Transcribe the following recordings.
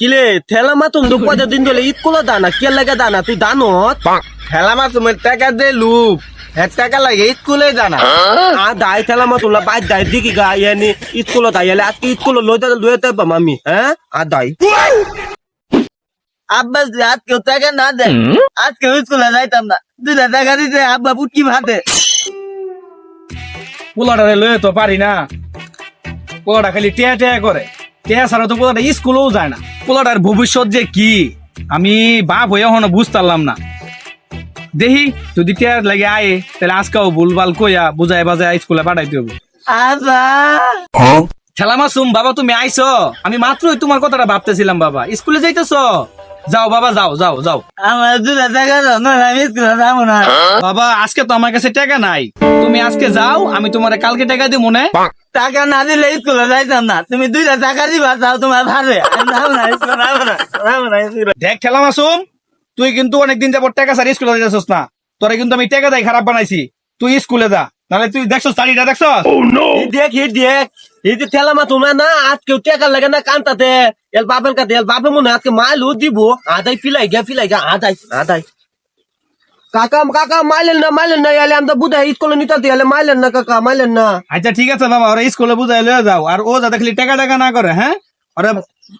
কিলে ঠেলা মা তুমি তো কয়টা দিন ধরে ঈদ কোলা দানা কে লাগে দানা তুই দানত? খেলা মাছ তোমার টাকা দে লুপ। হ্যাঁ টাকা লাগে স্কুলে জানা আ দাই ঠেলা মা তোমরা বাইর দাই দিকি গা ইয়ানি ঈদ কোলা দাই ইয়ালে আজকে ঈদ কোলা লইতে লইতে পাম আমি হ্যাঁ? আর দাই। আব্বা যদি আজকেও টাকা না দেয় আজকে স্কুলে যাইতাম না। দুইটা টাকা দিতে আব্বা পুটকি ভাতে। পোলাটারে লয়ে তো পারি না। পোলাটা খালি টেয়া টেয়া করে। টেয়া ছাড়া তো পোলাটা স্কুলেও যায় না। পোলাটার ভবিষ্যৎ যে কি? আমি বাপ হয়ে এখনও বুঝতারলাম না। দেখি যদি টিয়ার লাগে আয়ে তাহলে আজকেও ভুলভাল কইয়া বুঝায় বাজায় স্কুলে পাঠাই দেবো আব্বা খেলা মাসুম বাবা তুমি আইছো আমি মাত্রই তোমার কথাটা ভাবতেছিলাম বাবা। স্কুলে যাইতেছো? যাও বাবা যাও যাও যাও। আমার দুটা টাকা আমি স্কুলে যাব না। বাবা আজকে তো আমার কাছে টাকা নাই। তুমি আজকে যাও আমি তোমার কালকে টাকা দিই মনে? টাকা না দিলে স্কুলে যাইতাম না। তুমি দুইটা টাকা দিবা তাও তোমার ভাবে যাব যাব যাব দেখ খেলা মাসুম তুই কিন্তু অনেকদিন যাবত টাকা সারি স্কুলে যাইতেছস না। তোরা কিন্তু আমি টাকা দেয় খারাপ বানাইছি। তুই স্কুলে যা। নাহলে তুই দেখছস শাড়িটা দেখছস এই দেখ এই দেখ এই যে ঠেলা মা তোমরা না আজকে টেকা লাগে না কান্তাতে এল বাপের কাছে এল বাপে মনে হয় আজকে মাইলও দিব আদাই ফিলাই গে ফিলাই গে আদাই আদাই কাকা কাকা মাইলেন না মাইলেন না এলে আমরা বুঝাই স্কুলে নিতে দিয়ে মাইলেন না কাকা মাইলেন না আচ্ছা ঠিক আছে বাবা ওরা স্কুলে বুঝাই লয়ে যাও আর ও যাতে খালি টাকা টাকা না করে হ্যাঁ ওরা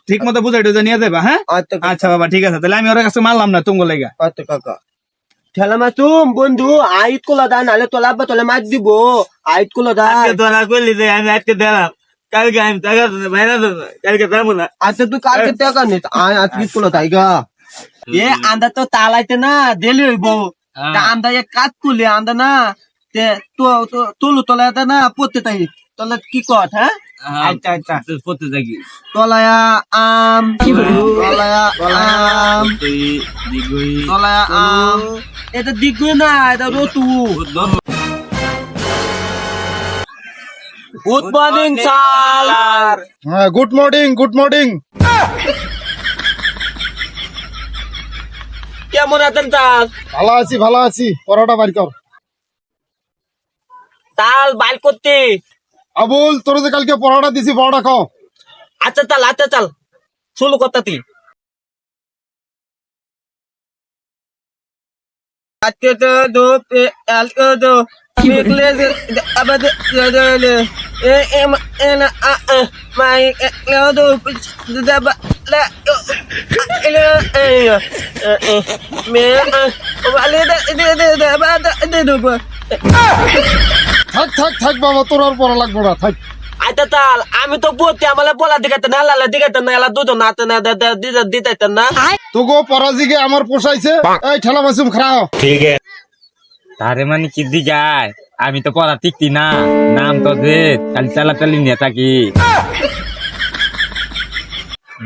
ঠিক মতো বুঝাই টুঝাই নিয়ে দেবা হ্যাঁ আচ্ছা কাকা, আচ্ছা বাবা ঠিক আছে তাহলে আমি ওর কাছে মারলাম না তুঙ্গ লেগা আচ্ছা কাকা ঠেলা মা তুম বন্ধু আইত কোলা দা নালে তোলা বা তোলে মার দিব। আইত কোলা দা। আজকে তোরা করলি যে আমি আজকে দিলাম কালকে আমি টাকা দিতে বাইরে কালকে যাব না। আচ্ছা তুই কালকে টাকা নিস। আজকে কোলা তাই গা এ আন্দা তো তালাইতে না দেলি হইব। তা আন্দা এক কাজ করলি আন্দা না তে তো তো- তুলু তোলাতে না পড়তে তাই তোলা কি কট হ্যাঁ? আচ্ছা আচ্ছা। থাকি। তলায়া আম। তলায়া আম। তলায়া আম। এটা দিগু না এটা রতু গুড মর্নিং স্যার হ্যাঁ গুড মর্নিং গুড মর্নিং কেমন আছেন তাল ভালো আছি ভালো আছি। পরোটা বাড়ি কর। তাল বাইল করতে। আবুল তোর যে কালকে পরোটা দিছি পরোটা খাও। আচ্ছা চাল আচ্ছা চাল শুরু করতে আজকে তো দো আজকে তো নিকলে আবার থাক থাক থাক বাবা তোর আর পড়া লাগবো না থাক। আইতা তাল আমি তো বলতে আমার বলা দিগাতে না লালা দিগাতে না দুধ না দিতে না। তোগো পরাজিকে আমার পোষাইছে। এই ঠেলা মাসুম খাও তারে মানে কি দিগায় আমি তো পড়া টিকতি না নাম তো দে খালি চালাচালি নিয়ে থাকি।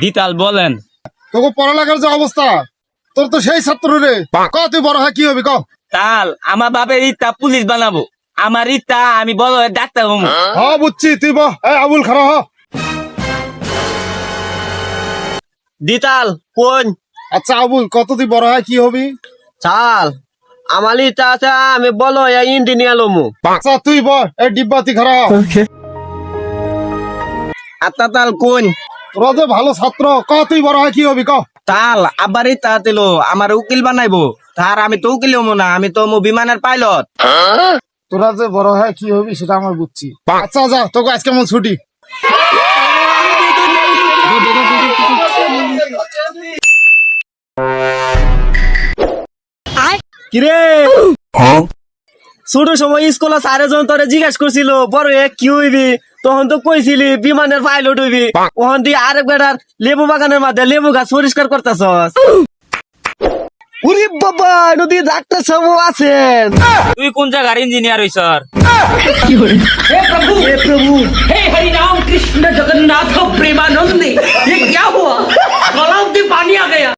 দিতাল বলেন। তোগো পড়ালেখার যে অবস্থা তোর তো সেই ছাত্র রে। ক তুই বড় হয় কি হবে ক? তাল আমার বাপের ইচ্ছা পুলিশ বানাবো। আমার ইচ্ছা আমি বড় হয়ে ডাক্তার হব। হ বুঝছি তুই বহ এই আবুল খারা হ। দিতাল কোন? আচ্ছা আবুল কত তুই বড় হয় কি হবি? চাল আমার ইচ্ছা আছে আমি বলো ইঞ্জিনিয়ার লমু। আচ্ছা তুই বহ এই ডিব্বা তুই খারা আত্মা তাল কোন? তোরা যে ভালো ছাত্র ক তুই বড় হয় কি হবি ক? তাল আবার ইচ্ছা দিল আমার উকিল বানাইবো। তার আমি তো উকিল হব না আমি তো মো বিমানের পাইলট তোরা যে বড় হয় কি হবি সেটা আমার বুঝছি। আচ্ছা যা তোকে আজকে মন ছুটি। কিরে ছোট সময় স্কুলে সারে জন তোরে জিজ্ঞেস করছিল বড় এ কি হইবি তখন তো কইছিলি বিমানের পাইলট হইবি ওখান দিয়ে আরেক বেটার লেবু বাগানের মাঝে লেবু গাছ পরিষ্কার করতেছস উরি বাবা নদী ডাক্তার সব আছেন তুই কোন জায়গার ইঞ্জিনিয়ার হইছ हे हरि राम कृष्ण जगन्नाथ प्रेमानंद ये क्या हुआ गलाव में पानी आ गया